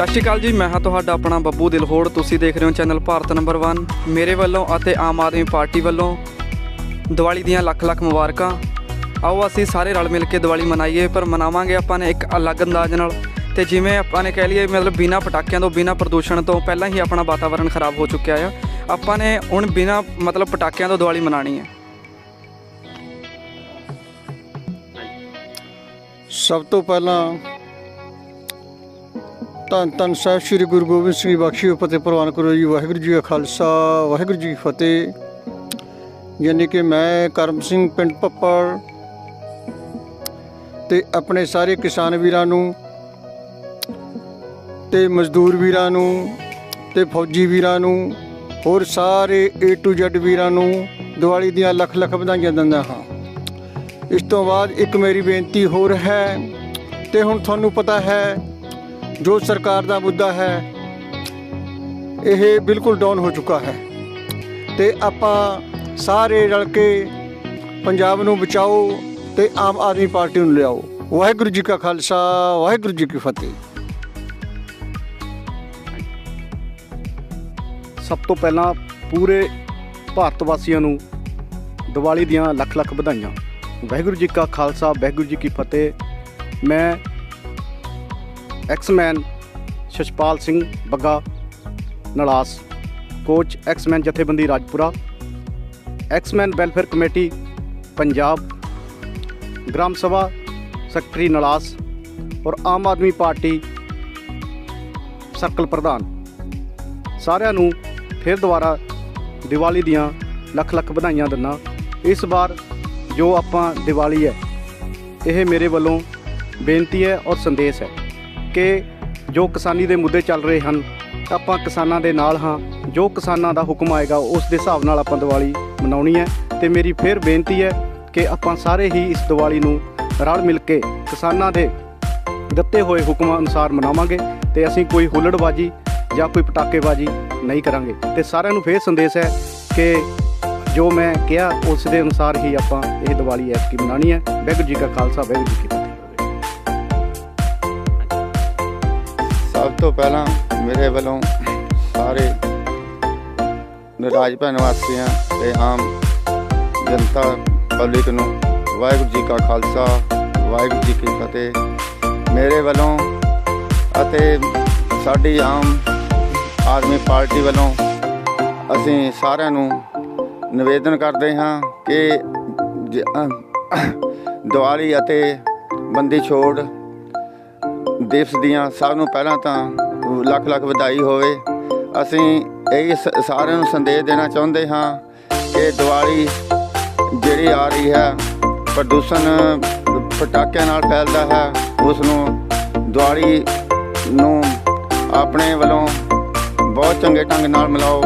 ਸਤਿ ਸ਼੍ਰੀ ਅਕਾਲ ਜੀ, ਮੈਂ ਹਾਂ ਤੁਹਾਡਾ ਆਪਣਾ ਬੱਬੂ ਦਿਲਹੋੜ। ਤੁਸੀਂ ਦੇਖ ਰਹੇ ਹੋ ਚੈਨਲ ਭਾਰਤ ਨੰਬਰ 1 ਮੇਰੇ ਵੱਲੋਂ ਅਤੇ ਆਮ ਆਦਮੀ ਪਾਰਟੀ ਵੱਲੋਂ ਦੀਵਾਲੀ ਦੀਆਂ ਲੱਖ ਲੱਖ ਮੁਬਾਰਕਾਂ। ਆਓ ਅਸੀਂ ਸਾਰੇ ਰਲ ਮਿਲ ਕੇ ਦੀਵਾਲੀ ਮਨਾਈਏ, ਪਰ ਮਨਾਵਾਂਗੇ ਆਪਾਂ ਨੇ ਇੱਕ ਅਲੱਗ ਅੰਦਾਜ਼ ਨਾਲ। ਤੇ ਜਿਵੇਂ ਆਪਾਂ ਨੇ ਕਹਿ ਲਈਏ, ਮਤਲਬ ਬਿਨਾਂ ਪਟਾਕਿਆਂ ਤੋਂ, ਬਿਨਾਂ ਪ੍ਰਦੂਸ਼ਣ ਤੋਂ ਪਹਿਲਾਂ ਹੀ ਆਪਣਾ ਵਾਤਾਵਰਣ ਖਰਾਬ ਹੋ ਚੁੱਕਿਆ ਆ। ਆਪਾਂ ਨੇ ਹੁਣ ਬਿਨਾਂ, ਮਤਲਬ ਪਟਾਕਿਆਂ ਤੋਂ ਦੀਵਾਲੀ ਮਨਾਣੀ ਹੈ ਸਭ ਤੋਂ ਪਹਿਲਾਂ ਧੰਨ ਧੰਨ ਸਾਹਿਬ ਸ੍ਰੀ ਗੁਰੂ ਗੋਬਿੰਦ ਸਿੰਘ ਜੀ ਬਖਸ਼ਿਓ ਫਤਿਹ ਪ੍ਰਵਾਨ ਕਰੋ ਜੀ। ਵਾਹਿਗੁਰੂ ਜੀ ਕਾ ਖਾਲਸਾ, ਵਾਹਿਗੁਰੂ ਜੀ ਫਤਿਹ। ਯਾਨੀ ਕਿ ਮੈਂ ਕਰਮ ਸਿੰਘ ਪਿੰਡ ਪੱਪੜ ਤੇ ਆਪਣੇ ਸਾਰੇ ਕਿਸਾਨ ਵੀਰਾਂ ਨੂੰ ਤੇ ਮਜ਼ਦੂਰ ਵੀਰਾਂ ਨੂੰ ਤੇ ਫੌਜੀ ਵੀਰਾਂ ਨੂੰ, ਹੋਰ ਸਾਰੇ A to Z ਵੀਰਾਂ ਨੂੰ ਦੀਵਾਲੀ ਦੀਆਂ ਲੱਖ ਲੱਖ ਵਧਾਈਆਂ ਦਿੰਦਾ ਹਾਂ। ਇਸ ਤੋਂ ਬਾਅਦ ਇੱਕ ਮੇਰੀ ਬੇਨਤੀ ਹੋਰ ਹੈ ਤੇ ਹੁਣ ਤੁਹਾਨੂੰ ਪਤਾ ਹੈ ਜੋ ਸਰਕਾਰ ਦਾ ਮੁੱਦਾ ਹੈ, ਇਹ ਬਿਲਕੁਲ ਡਾਊਨ ਹੋ ਚੁੱਕਾ ਹੈ। ਤੇ ਆਪਾਂ ਸਾਰੇ ਰਲ ਕੇ ਪੰਜਾਬ ਨੂੰ ਬਚਾਓ ਤੇ ਆਮ ਆਦਮੀ ਪਾਰਟੀ ਨੂੰ ਲਿਆਓ। ਵਾਹਿਗੁਰੂ ਜੀ ਕਾ ਖਾਲਸਾ, ਵਾਹਿਗੁਰੂ ਜੀ ਕੀ ਫਤਿਹ। ਸਭ ਤੋਂ ਪਹਿਲਾਂ ਪੂਰੇ ਭਾਰਤ ਵਾਸੀਆਂ ਨੂੰ ਦੀਵਾਲੀ ਦੀਆਂ ਲੱਖ ਲੱਖ ਵਧਾਈਆਂ। ਵਾਹਿਗੁਰੂ ਜੀ ਕਾ ਖਾਲਸਾ, ਵਾਹਿਗੁਰੂ ਜੀ ਕੀ ਫਤਿਹ। ਮੈਂ ਐਕਸਮੈਨ ਸ਼ਸ਼ਪਾਲ ਸਿੰਘ ਬੱਗਾ ਨਲਾਸ ਕੋਚ ਐਕਸਮੈਨ ਜਥੇਬੰਦੀ Rajpura ex man welfare committee Punjab gram ਸਭਾ ਸੈਕਟਰੀ ਨਲਾਸ ਔਰ ਆਮ ਆਦਮੀ ਪਾਰਟੀ ਸਰਕਲ ਪ੍ਰਧਾਨ ਸਾਰਿਆਂ ਨੂੰ ਫਿਰ ਦੁਬਾਰਾ ਦੀਵਾਲੀ ਦੀਆਂ ਲੱਖ ਲੱਖ ਵਧਾਈਆਂ ਦਿੰਦਾ ਇਸ ਵਾਰ ਜੋ ਆਪਾਂ ਦੀਵਾਲੀ ਹੈ ਇਹ ਮੇਰੇ ਵੱਲੋਂ ਬੇਨਤੀ ਹੈ ਔਰ ਸੰਦੇਸ਼ ਹੈ ਕਿ ਜੋ ਕਿਸਾਨੀ ਦੇ ਮੁੱਦੇ ਚੱਲ ਰਹੇ ਹਨ, ਆਪਾਂ ਕਿਸਾਨਾਂ ਦੇ ਨਾਲ ਹਾਂ। ਜੋ ਕਿਸਾਨਾਂ ਦਾ ਹੁਕਮ ਆਏਗਾ, ਉਸ ਦੇ ਹਿਸਾਬ ਨਾਲ ਆਪਾਂ ਦੀਵਾਲੀ ਮਨਾਉਣੀ ਹੈ। ਤੇ ਮੇਰੀ ਫਿਰ ਬੇਨਤੀ ਹੈ ਕਿ ਆਪਾਂ ਸਾਰੇ ਹੀ ਇਸ ਦੀਵਾਲੀ ਨੂੰ ਰਲ ਮਿਲ ਕੇ ਕਿਸਾਨਾਂ ਦੇ ਦਿੱਤੇ ਹੋਏ ਹੁਕਮਾਂ ਅਨੁਸਾਰ ਮਨਾਵਾਂਗੇ ਤੇ ਅਸੀਂ ਕੋਈ ਹੁੱਲੜਬਾਜੀ ਜਾਂ ਕੋਈ ਪਟਾਕੇਬਾਜੀ ਨਹੀਂ ਕਰਾਂਗੇ। ਤੇ ਸਾਰਿਆਂ ਨੂੰ ਫੇਰ ਸੰਦੇਸ਼ ਹੈ ਕਿ ਜੋ ਮੈਂ ਕਿਹਾ, ਉਸ ਦੇ ਅਨੁਸਾਰ ਹੀ ਆਪਾਂ ਇਹ ਦੀਵਾਲੀ ਐਤਕੀ ਮਨਾਉਣੀ ਹੈ। ਵਾਹਿਗੁਰੂ ਜੀ ਕਾ ਖਾਲਸਾ, ਵਾਹਿਗੁਰੂ ਜੀ ਕੀ ਫਤਿਹ। ਸਭ ਤੋਂ ਪਹਿਲਾਂ ਮੇਰੇ ਵੱਲੋਂ ਸਾਰੇ ਰਾਜ ਭੈਣ ਵਾਸੀਆਂ ਤੇ ਆਮ ਜਨਤਾ ਪਬਲਿਕ ਨੂੰ ਵਾਹਿਗੁਰੂ ਜੀ ਕਾ ਖਾਲਸਾ, ਵਾਹਿਗੁਰੂ ਜੀ ਕੀ ਫਤਿਹ। ਮੇਰੇ ਵੱਲੋਂ ਅਤੇ ਸਾਡੀ ਆਮ ਆਦਮੀ ਪਾਰਟੀ ਵੱਲੋਂ ਅਸੀਂ ਸਾਰਿਆਂ ਨੂੰ ਨਿਵੇਦਨ ਕਰਦੇ ਹਾਂ ਕਿ ਜ- ਦੀਵਾਲੀ ਅਤੇ ਬੰਦੀ ਛੋੜ ਦਿਵਸ ਦੀਆਂ ਸਭ ਨੂੰ ਪਹਿਲਾਂ ਤਾਂ ਲੱਖ ਲੱਖ ਵਧਾਈ ਹੋਵੇ। ਅਸੀਂ ਇਹ ਸ- ਸਾਰਿਆਂ ਨੂੰ ਸੰਦੇਸ਼ ਦੇਣਾ ਚਾਹੁੰਦੇ ਹਾਂ ਕਿ ਦੀਵਾਲੀ ਜਿਹੜੀ ਆ ਰਹੀ ਹੈ, ਪ੍ਰਦੂਸ਼ਣ ਪਟਾਕਿਆਂ ਨਾਲ ਫੈਲਦਾ ਹੈ ਉਸ ਨੂੰ ਦੀਵਾਲੀ ਨੂੰ ਆਪਣੇ ਵੱਲੋਂ ਬਹੁਤ ਚੰਗੇ ਢੰਗ ਨਾਲ ਮਿਲਾਓ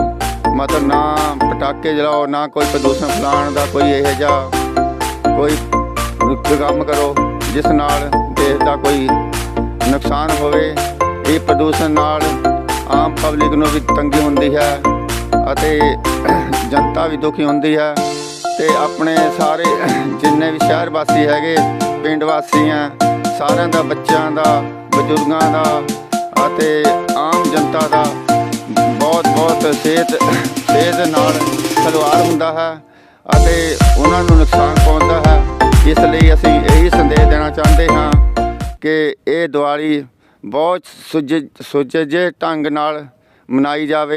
ਮਤਲਬ ਨਾ ਪਟਾਕੇ ਜਲਾਓ, ਨਾ ਕੋਈ ਪ੍ਰਦੂਸ਼ਣ ਫੈਲਾਉਣ ਦਾ ਕੋਈ ਇਹੋ ਜਿਹਾ ਕੋਈ ਕੰਮ ਕਰੋ, ਜਿਸ ਨਾਲ ਦੇਸ਼ ਦਾ ਕੋਈ ਨੁਕਸਾਨ ਹੋਵੇ, ਇਹ ਪ੍ਰਦੂਸ਼ਣ ਨਾਲ ਆਮ ਪਬਲਿਕ ਨੂੰ ਵੀ ਤੰਗੀ ਹੁੰਦੀ ਹੈ ਅਤੇ ਜਨਤਾ ਵੀ ਦੁਖੀ ਹੁੰਦੀ ਹੈ ਤੇ ਆਪਣੇ ਸਾਰੇ ਜਿੰਨੇ ਵੀ ਸ਼ਹਿਰ ਵਾਸੀ ਹੈਗੇ, ਪਿੰਡ ਵਾਸੀ ਆ ਸਾਰਿਆਂ ਦਾ, ਬੱਚਿਆਂ ਦਾ, ਬਜ਼ੁਰਗਾਂ ਦਾ ਅਤੇ ਆਮ ਜਨਤਾ ਦਾ ਬਹੁਤ ਬਹੁਤ ਸਿਹਤ ਸਿਹਤ ਨਾਲ ਖਿਲਵਾੜ ਹੁੰਦਾ ਹੈ ਅਤੇ ਉਹਨਾਂ ਨੂੰ ਨੁਕਸਾਨ ਪਹੁੰਚਦਾ ਹੈ। ਇਸ ਲਈ ਅਸੀਂ ਇਹੀ ਸੰਦੇਸ਼ ਦੇਣਾ ਚਾਹੁੰਦੇ ਹਾਂ ਕਿ ਇਹ ਦੀਵਾਲੀ ਬਹੁਤ ਸੁਜ ਸੁਚੱਜੇ ਢੰਗ ਨਾਲ ਮਨਾਈ ਜਾਵੇ।